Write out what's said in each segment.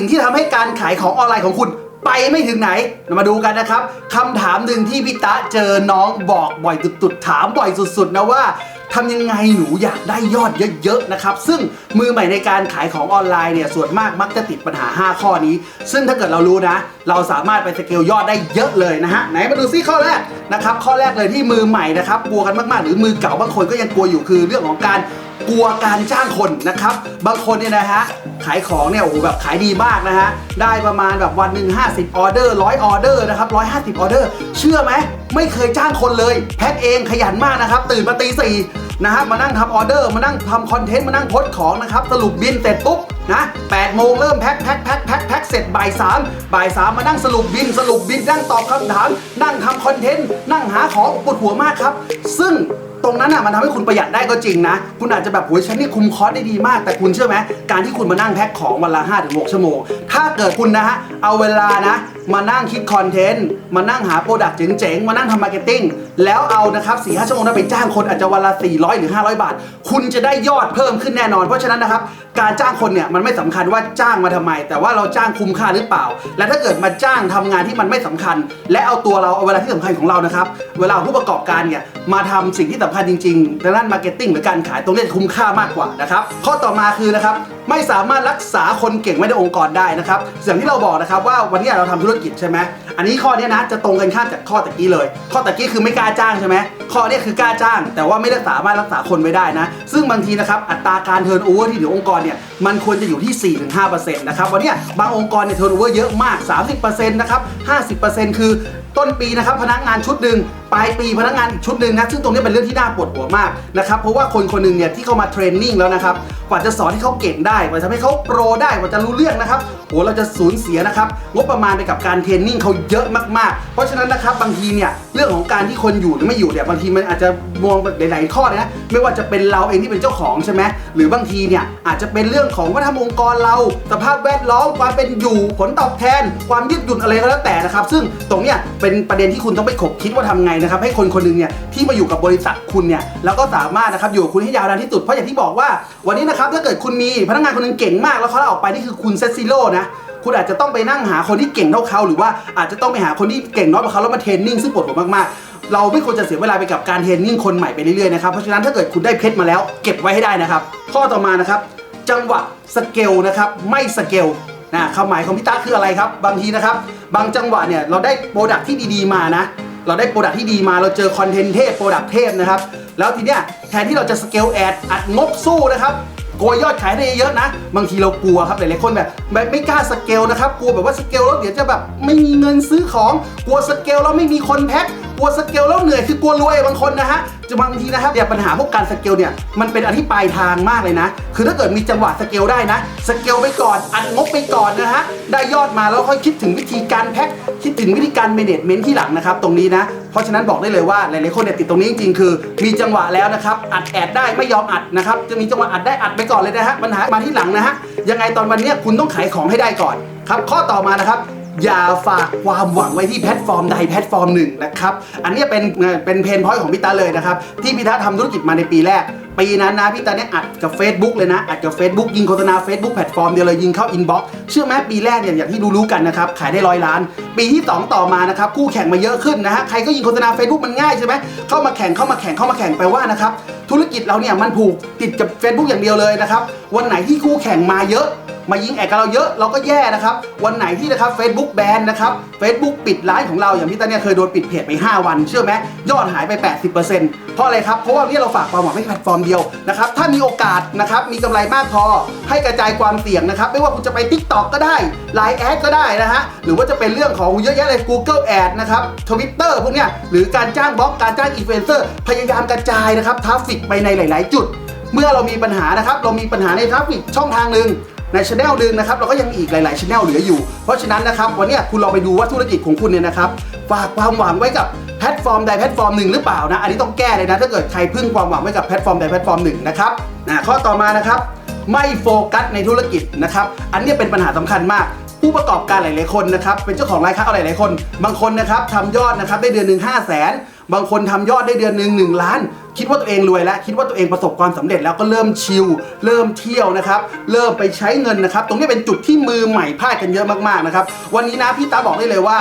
สิ่งที่ทำให้การขายของออนไลน์ของคุณไปไม่ถึงไหน มาดูกันนะครับคำถามหนึ่งที่พี่ตะเจอน้องบอกบ่อยตุดๆ ถามบ่อยสุดๆ นะว่าทำยังไงหนูอยากได้ยอดเยอะๆ นะครับ ซึ่งมือใหม่ในการขายของออนไลน์เนี่ยส่วนมากมักจะติดปัญหา 5 ข้อนี้ ซึ่งถ้าเกิดเรารู้นะ เราสามารถไปสเกลยอดได้เยอะเลยนะฮะ ไหนมาดูซิข้อแรกนะครับ ข้อแรกเลยที่มือใหม่นะครับกลัวกันมากๆ หรือมือเก่าบางคนก็ยังกลัวอยู่คือเรื่องของการ กลัวการจ้างคนนะครับ บางคนเนี่ยนะฮะขายของเนี่ยโอ้โหแบบขายดีมากนะฮะได้ประมาณแบบวันหนึ่ง50 ออเดอร์ร้อยออเดอร์นะครับ150ออเดอร์ เชื่อไหมไม่เคยจ้างคนเลยแพ็คเองขยันมากนะครับ ตื่นมาตีสี่นะฮะมานั่งทำออเดอร์มานั่งทำคอนเทนต์มานั่งโพสของนะครับสรุปบินเสร็จปุ๊บนะ8โมงเริ่มแพ็คแพ็คแพ็คแพ็คแพ็คเสร็จบ่ายสามบ่ายสามมานั่งสรุปบินสรุปบินนั่งตอบคำถาม นั่งทำคอนเทนต์นั่งหาของปวดหัวมากครับ ซึ่ง ตรงนั้นอะมันทำให้คุณประหยัดได้ก็จริงนะ คุณอาจจะแบบโอ้ยฉันนี่คุมคอสได้ดีมาก แต่คุณเชื่อไหมการที่คุณมานั่งแพ็คของวันละ5-6ถึงชั่วโมง ถ้าเกิดคุณนะฮะเอาเวลานะ มานั่งคิดคอนเทนต์ มานั่งหาโปรดักต์เจ๋งๆ มานั่งทำมาร์เก็ตติ้ง แล้วเอานะครับ4 5ชั่วโมงนั้นไปจ้างคนอาจจะวันละ 400 หรือ 500 บาท คุณจะได้ยอดเพิ่มขึ้นแน่นอน เพราะฉะนั้นนะครับ การจ้างคนเนี่ยมันไม่สำคัญว่าจ้างมาทำไม แต่ว่าเราจ้างคุ้มค่าหรือเปล่า และถ้าเกิดมาจ้างทำงานที่มันไม่สำคัญ และเอาตัวเราเอาเวลาที่สำคัญของเรานะครับ เวลาผู้ประกอบการเนี่ยมาทำสิ่งที่สำคัญจริงๆในด้านมาร์เก็ตติ้งหรือการขายตรงนี้คุ้มค่ามากกว่านะครับ ข้อต่อมาคือนะครับ ไม่สามารถรักษาคนเก่งไว้ในองค์กรได้นะครับอย่างที่เราบอกนะครับว่าวันนี้เราทำธุรกิจใช่ไหมอันนี้ข้อนี้นะจะตรงกันข้ามจากข้อตะกี้เลย ข้อตะกี้คือไม่กล้าจ้างใช่ไหมข้อเนี้ยคือกล้าจ้าง แต่ว่าไม่ได้สามารถรักษาคนไว้ได้นะ ซึ่งบางทีนะครับอัตราการเทิร์นโอเวอร์ที่อยู่องค์กรเนี่ยมันควรจะอยู่ที่ 4-5%นะครับวันนี้บางองค์กรเนี่ยเทิร์นโอเวอร์เยอะมาก 30%นะครับ50%คือต้นปีนะครับพนักงานชุดหนึ่ง ปลายปีพนักงานอีกชุดหนึ่งนะซึ่งตรงนี้เป็นเรื่องที่น่าปวดหัวมากนะครับเพราะว่าคนคนหนึ่งเนี่ยที่เขามาเทรนนิ่งแล้วนะครับกว่าจะสอนให้เขาเก่งได้กว่าจะให้เขาโปรได้กว่าจะรู้เรื่องนะครับโหเราจะสูญเสียนะครับงบประมาณไปกับการเทรนนิ่งเขาเยอะมากๆ เพราะฉะนั้นนะครับบางทีเนี่ยเรื่องของการที่คนอยู่หรือไม่อยู่เนี่ยบางทีมันอาจจะมองแบบหลายๆข้อนะไม่ว่าจะเป็นเราเองที่เป็นเจ้าของใช่ไหมหรือบางทีเนี่ยอาจจะเป็นเรื่องของวัฒนธรรมองค์กรเรา สภาพแวดล้อมความเป็นอยู่ผลตอบแทน ความยืดหยุ่นอะไรก็แล้วแต่นะครับซึ่งตรงเนี้ยเป็นประเด็นที่คุณต้องไปขบคิดว่าทำไงนะครับให้คนคนหนึ่งเนี่ยที่มาอยู่กับบริษัทคุณเนี่ยแล้วก็สามารถนะครับอยู่กับคุณให้ยาวนานที่สุดเพราะอย่างที่บอกว่าวันนี้นะครับถ้าเกิดคุณมีพนักงานคนหนึงเก่งมากแล้วเขาลาออกไปนี่คือคุณเซซิโร่นะคุณอาจจะต้องไปนั่งหาคนที่เก่งเท่าเขาหรือว่าอาจจะต้องไปหาคนที่เก่งน้อยกว่าเขาแล้วมาเทรนนิ่งซึ่งปวดหัวมากๆ เราไม่ควรจะเสียเวลาไปกับการเทรนนิ่งคนใหม่ไปเรื่อยๆนะครับเพราะฉะนั้นถ้าเกิดคุณได้เพชรมาแล้วเก็บไว้ให้ได้นะครับข้อต่อมานะครับจังหวะสเกลนะครับไม่สเกลนะคำหมายของพี่ตาคืออะไรครับ บางทีนะครับ บางจังหวะเนี่ยเราได้โปรดักที่ดีๆมานะ เราได้โปรดักที่ดีมาเราเจอคอนเทนต์เทพโปรดักเทพนะครับ แล้วทีเนี้ยแทนที่เราจะสเกลแอดอัดงบสู้นะครับกลัวยอดขายได้เยอะนะ บางทีเรากลัวครับหลายๆคนแบบแบบไม่กล้าสเกลนะครับ กลัวแบบว่าสเกลแล้วเดี๋ยวจะแบบไม่มีเงินซื้อของ กลัวสเกลแล้วไม่มีคนแพ็ค ลัวสเกลแล้วเหนื่อยคือกลัวรวยบางคนนะฮะจะบางทีนะครับเนี่ยปัญหาพวกการสเกลเนี่ยมันเป็นอันที่ปลายทางมากเลยนะ คือถ้าเกิดมีจังหวะสเกลได้นะ สเกลไปก่อนอัดงบไปก่อนนะฮะได้ยอดมาแล้วค่อยคิดถึงวิธีการแพ็คคิดถึงวิธีการเมเนจเมนต์ที่หลังนะครับตรงนี้นะ เพราะฉะนั้นบอกได้เลยว่าหลายๆคนเนี่ยติดตรงนี้จริงๆคือ มีจังหวะแล้วนะครับอัดแอดได้ไม่ยอมอัดนะครับจะมีจังหวะอัดได้อัดไปก่อนเลยนะฮะปัญหามาที่หลังนะฮะยังไงตอนวันเนี้ยคุณต้องขายของให้ได้ก่อนครับข้อต่อมานะครับ อย่าฝากความหวังไว้ที่แพลตฟอร์มใดแพลตฟอร์มหนึ่งนะครับ อันนี้เป็นเป็นเพนพอยต์ของพี่ตาเลยนะครับ ที่พี่ตาทำธุรกิจมาในปีแรก ปีนั้นนะพี่ตาเนี่ยอัดกับ Facebook เลยนะ อัดกับ Facebook ยิงโฆษณา Facebook แพลตฟอร์มเดียวเลยยิงเข้าอินบ็อกซ์เชื่อไหมปีแรกเนี่ยอย่างที่รู้ๆกันนะครับ ขายได้ร้อยล้าน ปีที่ 2 ต่อมานะครับคู่แข่งมาเยอะขึ้นนะฮะใครก็ยิงโฆษณา Facebook มันง่ายใช่ไหมเข้ามาแข่งเข้ามาแข่งเข้ามาแข่งไปว่านะครับธุรกิจเราเนี่ยมันผูกติดกับ Facebook อย่างเดียวเลยนะครับวันไหนที่คู่แข่งมาเยอะ มายิงแอดกับเราเยอะเราก็แย่นะครับ วันไหนที่นะครับ Facebook แบนนะครับ Facebook ปิดร้านของเราอย่างพี่ตาเนี่ยเคยโดนปิดเพจไป 5 วัน เชื่อไหมยอดหายไป 80%เพราะอะไรครับ เพราะว่าเนี่ยเราฝากความหวังไว้แพลตฟอร์มเดียวนะครับถ้ามีโอกาสนะครับมีกำไรมากพอให้กระจายความเสี่ยงนะครับไม่ว่าคุณจะไป TikTok ก็ได้ Line แอดก็ได้นะฮะหรือว่าจะเป็นเรื่องของเยอะแยะเลย Google Ad นะครับ Twitter พวกเนี้ยหรือการจ้างบล็อกการจ้างอินฟลูเอนเซอร์พยายามกระจายนะครับทราฟฟิกไปในหลาย ๆ จุดเมื่อเรามีปัญหานะครับ เรามีปัญหาในทราฟฟิกช่องทางหนึ่ง ในช anel หนึ่งนะครับเราก็ยังมีอีกหลายๆช anel เหลืออยู่ เพราะฉะนั้นนะครับวันนี้คุณลองไปดูว่าธุรกิจของคุณเนี่ยนะครับฝากความหวังไว้กับแพลตฟอร์มใดแพลตฟอร์มหนึ่งหรือเปล่านะอันนี้ต้องแก้เลยนะถ้าเกิดใครพึ่งความหวังไว้กับแพลตฟอร์มใดแพลตฟอร์มหนึ่งนะครับนะข้อต่อมานะครับไม่โฟกัสในธุรกิจนะครับอันนี้เป็นปัญหาสำคัญมากผู้ประกอบการหลาย ๆ คนนะครับเป็นเจ้าของร้านค้าหลาย ๆ คน บางคนนะครับทำยอดนะครับได้เดือนหนึ่งห้าแสน บางคนทำยอดได้เดือนหนึ่งหนึ่งล้าน คิดว่าตัวเองรวยแล้ว คิดว่าตัวเองประสบความสำเร็จแล้วก็เริ่มชิลเริ่มเที่ยวนะครับเริ่มไปใช้เงินนะครับ ตรงนี้เป็นจุดที่มือใหม่พลาดกันเยอะมากๆนะครับวันนี้นะพี่ตาบอกได้เลยว่า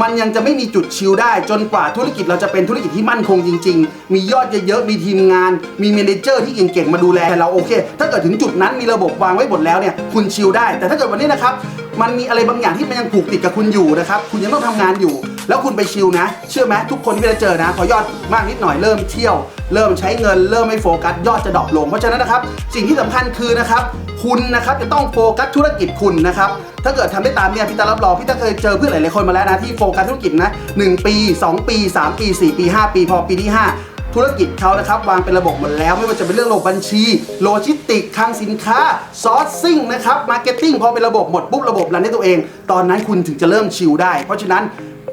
มันยังจะไม่มีจุดชิลได้จนกว่าธุรกิจเราจะเป็นธุรกิจที่มั่นคงจริง ๆ มียอดเยอะๆ มีทีมงาน มีเมนเจอร์ที่เก่งๆ มาดูแลเราโอเค ถ้าเกิดถึงจุดนั้นมีระบบวางไว้หมดแล้วเนี่ยคุณชิลได้ แต่ถ้าเกิดวันนี้นะครับ มันมีอะไรบางอย่างที่มันยังผูกติดกับคุณอยู่นะครับ คุณยังต้องทำงานอยู่ แล้วคุณไปชิลนะ เชื่อไหมทุกคนที่เราเจอนะ พอยอดมากนิดหน่อยเริ่มเที่ยว เริ่มใช้เงินเริ่มไม่โฟกัสยอดจะดรอปลง เพราะฉะนั้นนะครับสิ่งที่สำคัญคือนะครับคุณนะครับจะต้องโฟกัสธุรกิจคุณนะครับถ้าเกิดทำได้ตามเนี่ยพี่ตารับรองพี่ตาเคยเจอเพื่อนหลายๆคนมาแล้วนะที่โฟกัสธุรกิจนะ1ปี 2 ปี 3 ปี 4 ปี 5 ปี พอปีที่ 5ธุรกิจเขานะครับวางเป็นระบบหมดแล้ว ไม่ว่าจะเป็นเรื่องระบบบัญชี โลจิสติกคลังสินค้าซอร์ซิ่งนะครับมาร์เก็ตติ้งพอเป็นระบบหมดปุ๊บระบบรันได้ตัวเอง ตอนนั้นคุณถึงจะเริ่มชิลได้ เพราะฉะนั้น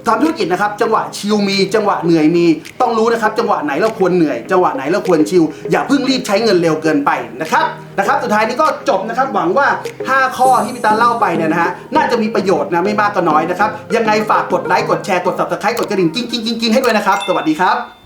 ทำธุรกิจนะครับจังหวะชิลมีจังหวะเหนื่อยมี ต้องรู้นะครับ จังหวะไหนเราควรเหนื่อย จังหวะไหนเราควรชิลอย่าเพิ่งรีบใช้เงินเร็วเกินไปนะครับนะครับสุดท้ายนี้ก็จบนะครับหวังว่า 5 ข้อที่พี่ตาเล่าไปเนี่ยนะฮะน่าจะมีประโยชน์นะไม่มากก็น้อยนะครับยังไงฝากกดไลค์กดแชร์กด subscribe กดกระดิ่งกิ้งกิ้งกิ้งกิ้งให้ด้วยนะครับ สวัสดีครับ